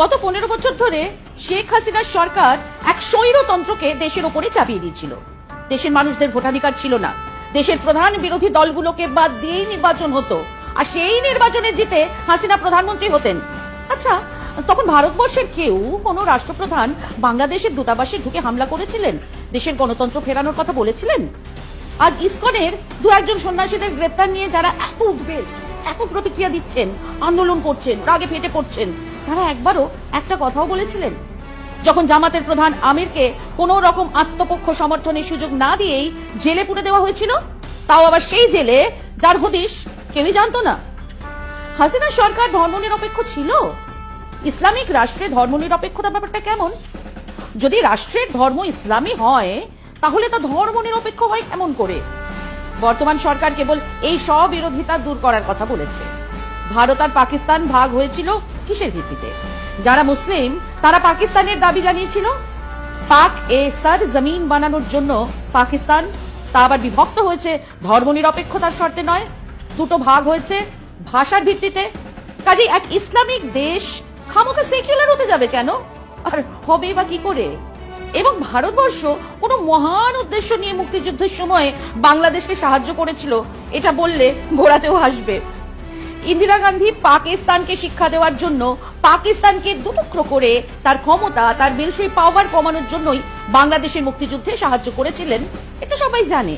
গত পনেরো বছর ধরে শেখ হাসিনার সরকার এক স্বৈরতন্ত্রকে দেশের ওপরে চাপিয়ে দিয়েছিল। দেশের মানুষদের ভোটাধিকার ছিল না। দেশের প্রধান বিরোধী দলগুলোকে বাদ দিয়েই নির্বাচন হতো। আর সেই নির্বাচনে জিতে হাসিনা প্রধানমন্ত্রী হতেন। আচ্ছা তখন ভারতবর্ষের কেউ কোনো রাষ্ট্রপ্রধান বাংলাদেশের দূতাবাসে ঢুকে হামলা করেছিলেন? দেশের গণতন্ত্র ফেরানোর কথা বলেছিলেন? আর ইসকনের দু একজন সন্ন্যাসীদের গ্রেপ্তার নিয়ে যারা এত উদ্বেগ, এত প্রতিক্রিয়া দিচ্ছেন, আন্দোলন করছেন, রাগে ফেটে পড়ছেন তারা একবারও একটা কথাও বলেছিলেন? যখন জামাতের প্রধান আমিরকে কোন রকম আত্মপক্ষ সমর্থনের সুযোগ না দিয়েই জেলে পুড়ে দেওয়া হয়েছিল, তাও আবার সেই জেলে, যার হদিশ কেউই জানতো না। হাসিনা সরকার ধর্মনিরপেক্ষ ছিল? ইসলামিক রাষ্ট্রে ধর্মনিরপেক্ষতা ব্যাপারটা কেমন? যদি রাষ্ট্রের ধর্ম ইসলামী হয়, তাহলে তা ধর্মনিরপেক্ষ হয় কেমন করে? বর্তমান সরকার কেবল এই স্ববিরোধিতা দূর করার কথা বলেছে। ভারত আর পাকিস্তান ভাগ হয়েছিল কিসের ভিত্তিতে? যারা মুসলিম, তারা পাকিস্তানের দাবি জানিয়েছিল, পাক এ সার জমিন বানানোর জন্য পাকিস্তান তা আবার বিভক্ত হয়েছে। ধর্মনিরপেক্ষতার শর্তে নয়, দুটো ভাগ হয়েছে ভাষার ভিত্তিতে। কাজে এক ইসলামিক দেশ খামোকা সেকুলার হতে যাবে কেন? আর হবে বা কি করে? এবং ভারতবর্ষ কোনো মহান উদ্দেশ্য নিয়ে মুক্তিযুদ্ধের সময় বাংলাদেশকে সাহায্য করেছিল, এটা বললে ঘোরাতেও হাসবে। ইন্দিরা গান্ধী পাকিস্তানকে শিক্ষা দেওয়ার জন্য পাকিস্তানকে দুটুকরো করে তার ক্ষমতা, তার মিলিটারি পাওয়ার কমানোর জন্যই বাংলাদেশের মুক্তিযুদ্ধে সাহায্য করেছিলেন। এটা সবাই জানে।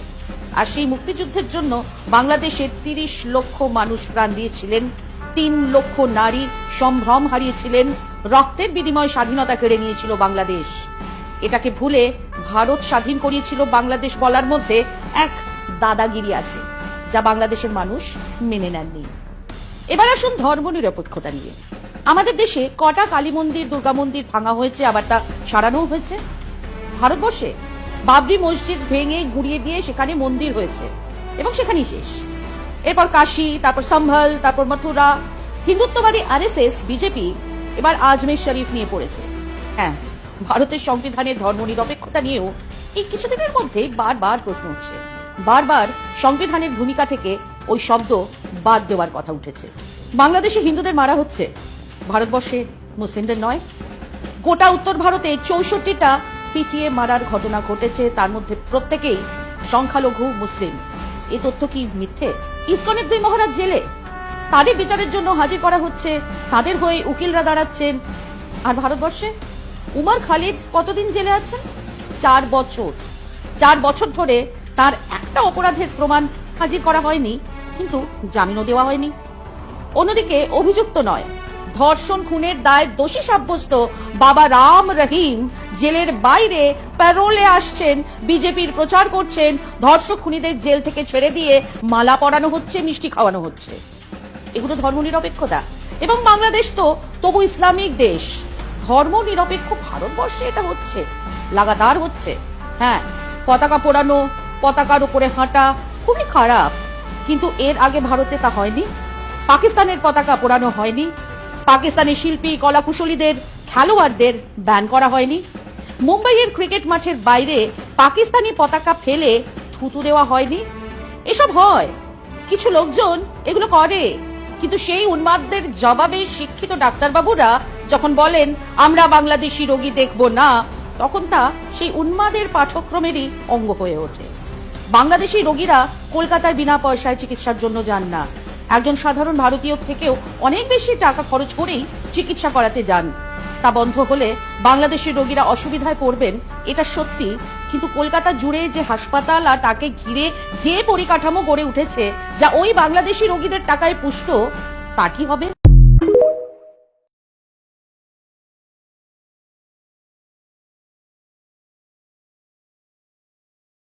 আর সেই মুক্তিযুদ্ধের জন্য বাংলাদেশের তিরিশ লক্ষ মানুষ প্রাণ দিয়েছিলেন, তিন লক্ষ নারী সম্ভ্রম হারিয়েছিলেন, রক্তের বিনিময়ে স্বাধীনতা কেড়ে নিয়েছিল বাংলাদেশ। এটাকে ভুলে ভারত স্বাধীন করিয়েছিল বাংলাদেশ বলার মধ্যে এক দাদাগিরি আছে, যা বাংলাদেশের মানুষ মেনে নেননি। এবার আসুন ধর্ম নিরপেক্ষতা নিয়ে। আমাদের দেশে কটা কালী মন্দির, দুর্গা মন্দির ভাঙা হয়েছে আবার তা সারানো হয়েছে? ভারতবর্ষে বাবরি মসজিদ ভেঙে ঘুরিয়ে দিয়ে সেখানে মন্দির হয়েছে এবং সেখানেই শেষ। এরপর কাশী, তারপর সম্ভল, তারপর মথুরা, হিন্দুত্ববাদী আরএসএস, বিজেপি এবার আজমের শরীফ নিয়ে পড়েছে। হ্যাঁ ভারতের সংবিধানের ধর্ম নিরপেক্ষতা নিয়েও এই কিছুদিনের মধ্যেই বারবার প্রশ্ন উঠছে। বারবার সংবিধানের ভূমিকা থেকে ওই শব্দ বাদ দেওয়ার কথা উঠেছে। বাংলাদেশে হিন্দুদের মারা হচ্ছে। ভারতবর্ষে মুসলিমদের নয়। গোটা উত্তর ভারতে চৌষট্টিটা পিটিয়ে মারার ঘটনা ঘটেছে। তার মধ্যে প্রত্যেকেই সংখ্যালঘু মুসলিম। এ তথ্য কি মিথ্যে? ইসকনের দুই মহারাজ জেলে। তাদের বিচারের জন্য হাজির করা হচ্ছে। তাদের হয়ে উকিলরা দাঁড়াচ্ছেন। আর ভারতবর্ষে? উমর খালিদ কতদিন জেলে আছেন? চার বছর। চার বছর ধরে তার একটা অপরাধের প্রমাণ হাজির করা হয়নি। কিন্তু জামিনও দেওয়া হয়নি। অন্যদিকে অভিযুক্ত নয়। ধর্ষণ খুনের দায় দোষী সাব্যস্ত বাবা রাম রহিম জেলের বাইরে প্যারোলে আসছেন। বিজেপির প্রচার করছেন। ধর্ষক খুনিদের জেল থেকে ছেড়ে দিয়ে মালা পরানো হচ্ছে, মিষ্টি খাওয়ানো হচ্ছে। এগুলো ধর্ম নিরপেক্ষতা এবং বাংলাদেশ তো তবু ইসলামিক দেশ। ধর্ম নিরপেক্ষ ভারতবর্ষে এটা হচ্ছে, লাগাতার হচ্ছে। হ্যাঁ পতাকা পোড়ানো, পতাকার উপরে হাঁটা, খুবই খারাপ। কিন্তু এর আগে ভারতে তা হয়নি। পাকিস্তানের পতাকা পোড়ানো হয়নি। পাকিস্তানি শিল্পী, কলাকুশলীদের, খেলোয়াড়দের ব্যান করা হয়নি। মুম্বাইয়ের ক্রিকেট মাঠের বাইরে পাকিস্তানি পতাকা ফেলে থুতু দেওয়া হয়নি। এসব হয়। কিছু লোকজন এগুলো করে। কিন্তু সেই উন্মাদদের জবাবে শিক্ষিত ডাক্তারবাবুরা যখন বলেন, আমরা বাংলাদেশি রোগী দেখব না, তখন তা সেই উন্মাদের পাঠ্যক্রমেরই অঙ্গ হয়ে ওঠে। বাংলাদেশি রোগীরা কলকাতায় বিনা পয়সায় চিকিৎসার জন্য যান না। একজন সাধারণ ভারতীয় থেকেও অনেক বেশি টাকা খরচ করেই চিকিৎসা করাতে যান। তা বন্ধ হলে বাংলাদেশের রোগীরা অসুবিধায় পড়বেন, এটা সত্যি। কিন্তু কলকাতা জুড়ে যে হাসপাতাল আর তাকে ঘিরে যে পরিকাঠামো গড়ে উঠেছে, যা ওই বাংলাদেশি রোগীদের টাকায় পুষ্ট তা কি হবে?